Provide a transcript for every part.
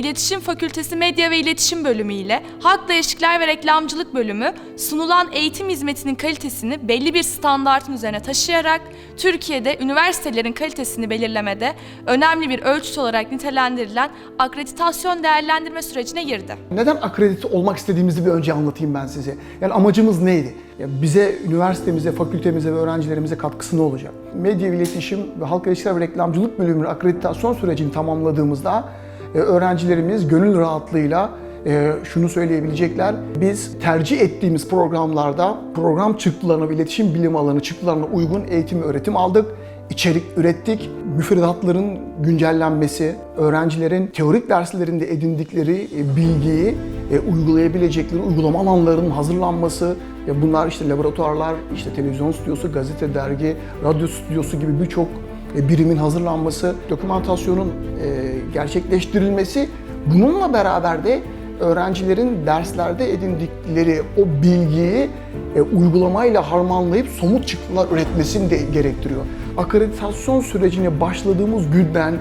İletişim Fakültesi Medya ve İletişim Bölümü ile Halkla İlişkiler ve Reklamcılık Bölümü sunulan eğitim hizmetinin kalitesini belli bir standartın üzerine taşıyarak Türkiye'de üniversitelerin kalitesini belirlemede önemli bir ölçüt olarak nitelendirilen akreditasyon değerlendirme sürecine girdi. Neden akredite olmak istediğimizi bir önce anlatayım ben size. Yani amacımız neydi? Ya bize, üniversitemize, fakültemize ve öğrencilerimize katkısı ne olacak? Medya, iletişim ve halk ilişkiler ve reklamcılık bölümünün akreditasyon sürecini tamamladığımızda öğrencilerimiz gönül rahatlığıyla e, şunu söyleyebilecekler. Biz tercih ettiğimiz programlarda program çıktılarına ve iletişim bilim alanı çıktılarına uygun eğitim öğretim aldık içerik ürettik. Müfredatların güncellenmesi, öğrencilerin teorik derslerinde edindikleri e, bilgiyi e, uygulayabilecekleri uygulama alanlarının hazırlanması, bunlar işte laboratuvarlar, işte televizyon stüdyosu, gazete, dergi, radyo stüdyosu gibi birçok e, birimin hazırlanması, dokümantasyonun e, gerçekleştirilmesi, bununla beraber de öğrencilerin derslerde edindikleri o bilgiyi e, uygulamayla harmanlayıp somut çıktılar üretmesini de gerektiriyor. Akreditasyon sürecine başladığımız günden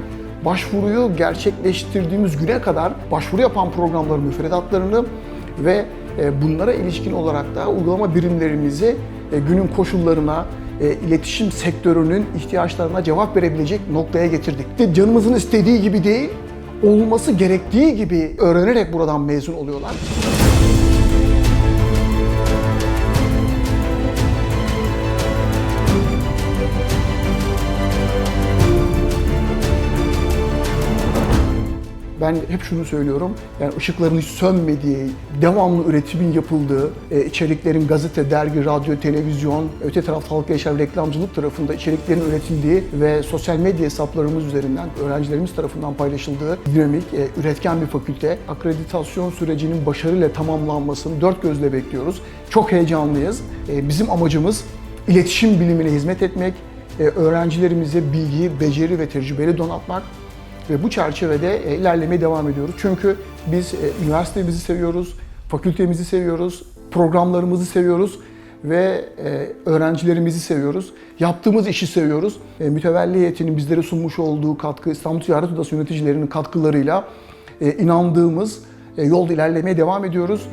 başvuruyu gerçekleştirdiğimiz güne kadar başvuru yapan programların müfredatlarını ve e, bunlara ilişkin olarak da uygulama birimlerimizi e, günün koşullarına, e, iletişim sektörünün ihtiyaçlarına cevap verebilecek noktaya getirdik. De Canımızın istediği gibi değil, olması gerektiği gibi öğrenerek buradan mezun oluyorlar. Ben hep şunu söylüyorum, yani ışıkların hiç sönmediği, devamlı üretimin yapıldığı, e, içeriklerin gazete, dergi, radyo, televizyon, öte tarafta halk yaşam reklamcılık tarafında içeriklerin üretildiği ve sosyal medya hesaplarımız üzerinden öğrencilerimiz tarafından paylaşıldığı dinamik, e, üretken bir fakülte. Akreditasyon sürecinin başarıyla tamamlanmasını dört gözle bekliyoruz. Çok heyecanlıyız. E, Bizim amacımız iletişim bilimine hizmet etmek, öğrencilerimize bilgi, beceri ve tecrübeyi donatmak. Ve bu çerçevede e, ilerlemeye devam ediyoruz. Çünkü biz e, üniversitemizi seviyoruz, fakültemizi seviyoruz, programlarımızı seviyoruz ve e, öğrencilerimizi seviyoruz. Yaptığımız işi seviyoruz. Mütevelli heyetinin bizlere sunmuş olduğu katkı, İstanbul Ticaret Odası yöneticilerinin katkılarıyla inandığımız yolda ilerlemeye devam ediyoruz.